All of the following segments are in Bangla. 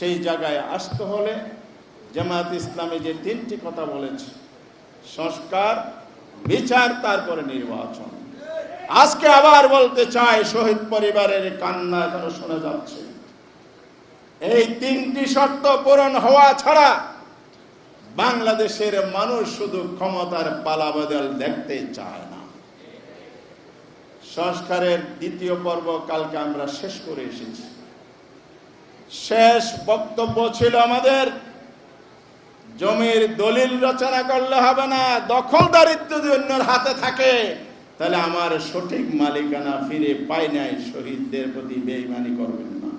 সেই জায়গায় আসতে হলে জামায়াত ইসলামী যে তিনটি কথা বলেছে, সংস্কার, বিচার, তারপরে নির্বাচন। আজকে আবার বলতে চাই, শহীদ পরিবারের কান্না এখনও শোনা যাচ্ছে। এই তিনটি শর্ত পূরণ হওয়া ছাড়া বাংলাদেশের মানুষ শুধু ক্ষমতার পালাবদল দেখতে চায় না। সংস্কারের দ্বিতীয় পর্ব কালকে আমরা শেষ করে এসেছি। শেষ বক্তব্য ছিল আমাদের। জমির দলিল রচনা করলে হবে না দখলদারিত্ব যদি অন্যের হাতে থাকে, তাহলে আমার সঠিক মালিকানা ফিরে পাই নাই, শহীদদের প্রতি বেইমানি করবেন না।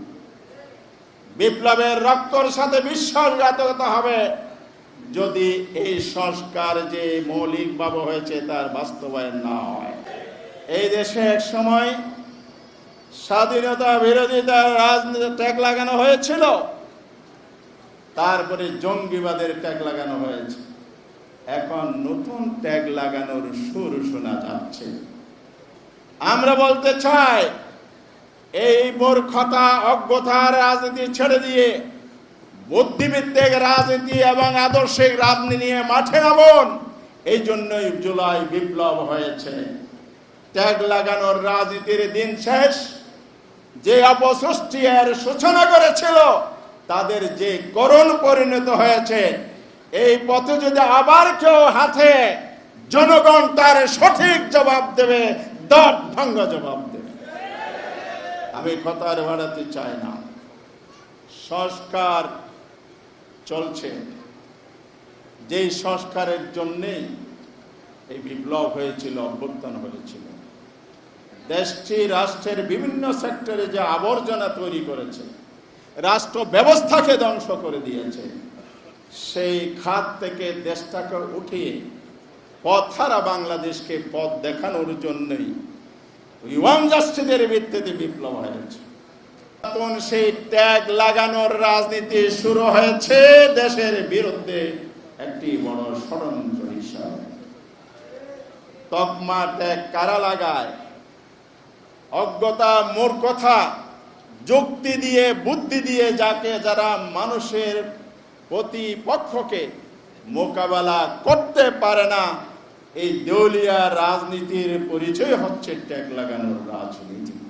বিপ্লবের রক্তর সাথে বিশ্বাসঘাতকতা হবে। যদি এই সংস্কার যে মৌলিকভাবে হয়েছে, তার বাস্তবায়ন না হয়। এই দেশে এক সময় স্বাধীনতা বিরোধিতার রাজনীতি ট্যাগ লাগানো হয়েছিল। তারপরে জঙ্গিবাদের ট্যাগ লাগানো হয়েছে। এখন নতুন ট্যাগ লাগানোর সুর শোনা যাচ্ছে। আমরা বলতে চাই, এই মূর্খতা অজ্ঞতার রাজনীতি ছেড়ে দিয়ে বুদ্ধিভিত্তিক রাজনীতি এবং আদর্শিক রাজনীতি নিয়ে মাঠে নামুন। এই জন্যই জুলাই বিপ্লব হয়েছে। ট্যাগ লাগানোর রাজনীতির দিন শেষ। যে অপসৃষ্টি এর সূচনা করেছিল, তাদের যে করণ পরিণত হয়েছে, এই পথে যদি আবার কেউ হাতে জনগণ তার সঠিক জবাব দেবে দট ভঙ্গ জবাব দেবে। আমি কথা আর বাড়াতে চাই না। সংস্কার চলছে। যেই সংস্কারের জন্যেই এই বিপ্লব হয়েছিল, অভ্যুত্থান হয়েছিল দেশটি রাষ্ট্রের বিভিন্ন সেক্টরে যে আবর্জনা তৈরি করেছে, রাষ্ট্র ব্যবস্থাকে ধ্বংস করে দিয়েছে, সেই খাত থেকে দেশটাকে উঠিয়ে পথারা বাংলাদেশকে পথ দেখানোর জন্যই ইউয়াং জাস্টিসের ভিত্তিতে বিপ্লব হয়েছে। তখন সেই ট্যাগ লাগানোর রাজনীতি শুরু হয়েছে দেশের বিরুদ্ধে একটি বড় ষড়যন্ত্র হিসাবে। তকমা ট্যাগ কারা লাগায়? অজ্ঞতা কথা, যুক্তি দিয়ে, বুদ্ধি দিয়ে যাকে যারা মানুষের প্রতিপক্ষকে মোকাবেলা করতে পারে না, এই দেউলিয়া রাজনীতির পরিচয় হচ্ছে ট্যাগ লাগানোর রাজনীতি।